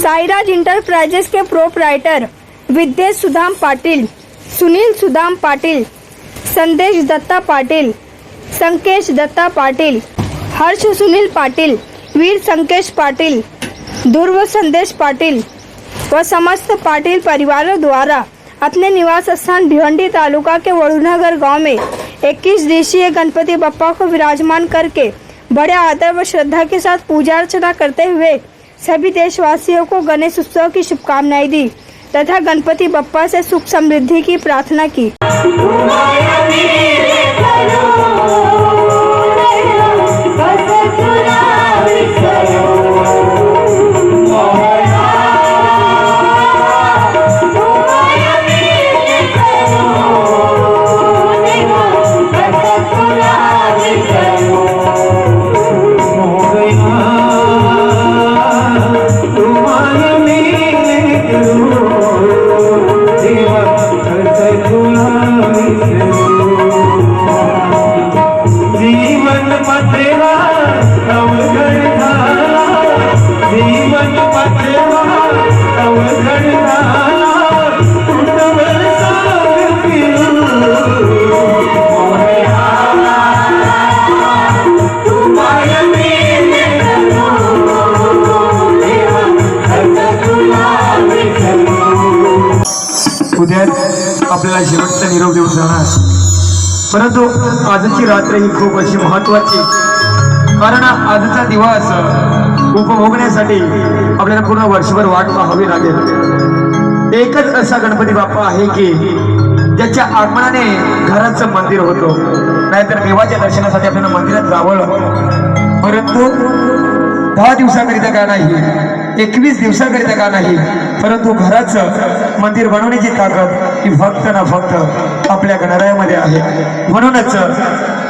Sairaj enterprises के proprietor Vidyesh Sudham Patil Sunil Sudam Patil Sandesh Datta Patil Sankesh Datta Patil Harsh Sunil Patil वीर संकेश पाटिल ध्रुव संदेश पाटिल व समस्त पाटिल परिवारों द्वारा अपने निवास स्थान भिवंडी तालुका के वरुणनगर गाँव में 21 दिवसीय गणपति बप्पा को विराजमान करके बड़े आदर व श्रद्धा के साथ पूजा अर्चना करते हुए सभी देशवासियों को गणेश उत्सव की शुभकामनाएँ दी तथा गणपति बप्पा से सुख समृद्धि की प्रार्थना की। परंतु आजची रात्र ही खूप अशी महत्वाची. कारण आजचा दिवस उपभोगण्यासाठी आपल्याला पूर्ण वर्षभर वाट पाहावी लागेल. एकच असा गणपती बाप्पा आहे की ज्याच्या आगमनाने घराचं मंदिर होतो. नाहीतर देवाच्या दर्शनासाठी आपल्याला मंदिरात जावं परंतु दहा दिवसाकरिता का नाही एकवीस दिवसाकरिता का नाही परंतु घराचं मंदिर बनवण्याची ताकद ही फक्त ना फक्त आपल्या गणरायामध्ये आहे म्हणूनच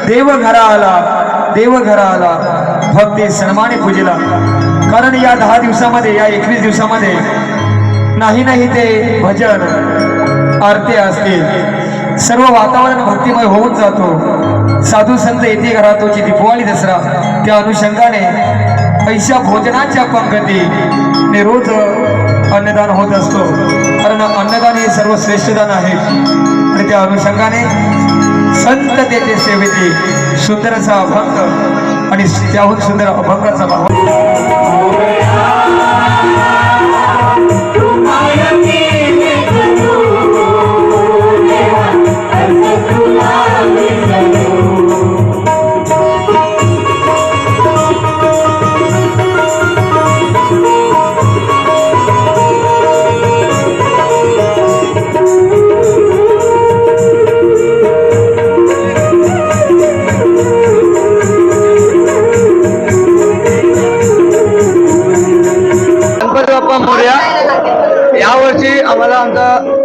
देवघरा आला देवघरा आला भक्ती सन्माने पूजेला. कारण या दहा दिवसामध्ये या एकवीस दिवसामध्ये नाही नाही ते भजन आरती असतील. सर्व वातावरण भक्तिमय होऊन जातो. साधू संत येते घरातोची दीपवाळी दसरा. त्या अनुषंगाने पैशा भोजनाच्या पंक्ती निरोध रोज अन्नदान होत असतो. कारण अन्नदान हे सर्व श्रेष्ठ दान आहे. आणि त्या अनुषंगाने संत देते सेवेते सुंदरचा अभंग आणि त्याहून सुंदर अभंगाचा भाव.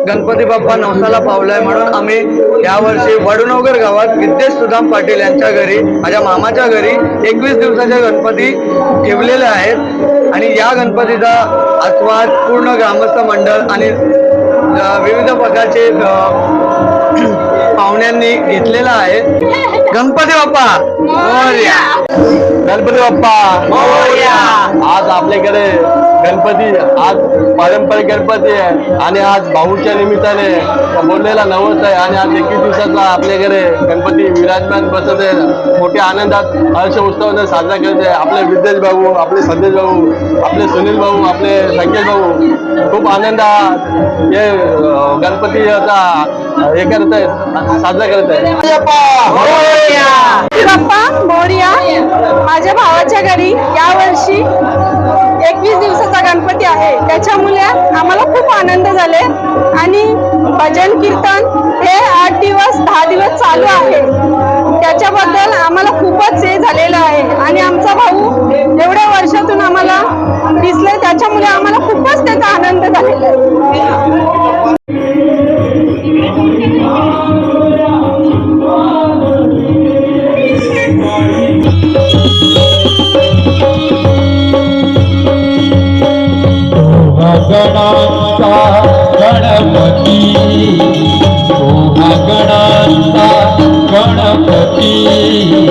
गणपती बाप्पा नवसाला पावलाय म्हणून आम्ही यावर्षी वडनोगर गावात विद्येश सुदाम पाटील यांच्या घरी माझ्या मामाच्या घरी एकवीस दिवसाचे गणपती ठेवलेले आहेत. आणि या गणपतीचा आस्वाद पूर्ण ग्रामस्थ मंडळ आणि विविध प्रकारचे पाहुण्यांनी घेतलेला आहे. गणपती बाप्पा गणपती बाप्पा आज आपल्याकडे गणपती आज पारंपरिक गणपती आहे आणि आज भाऊच्या निमित्ताने बोललेला नवस आहे आणि आज एकवीस दिवसाचा आपल्याकडे गणपती विराजमान बसत आहे. मोठ्या आनंदात हर्ष उत्सवाने साजरा करत आहे. आपले विद्येश भाऊ आपले संदेश भाऊ आपले सुनील भाऊ आपले संकेत भाऊ खूप आनंदात हे अं, गणपतीचा हे करत आहेत साजरा करत आहे बाप्पा मोर्या! माझ्या भावाच्या घरी यावर्षी एकवीस दिवसाचा गणपती आहे. त्याच्यामुळे आम्हाला खूप आनंद झाले. आणि भजन कीर्तन हे आठ दिवस दहा दिवस चालू आहे. त्याच्याबद्दल आम्हाला खूपच हे झालेलं आहे. आणि आमचा भाऊ एवढ्या वर्षातून आम्हाला दिसले त्याच्यामुळे आम्हाला खूपच त्याचा आनंद झालेला आहे. ગણાતા ગણપતિ. ગોહા ગણાતા ગણપતિ.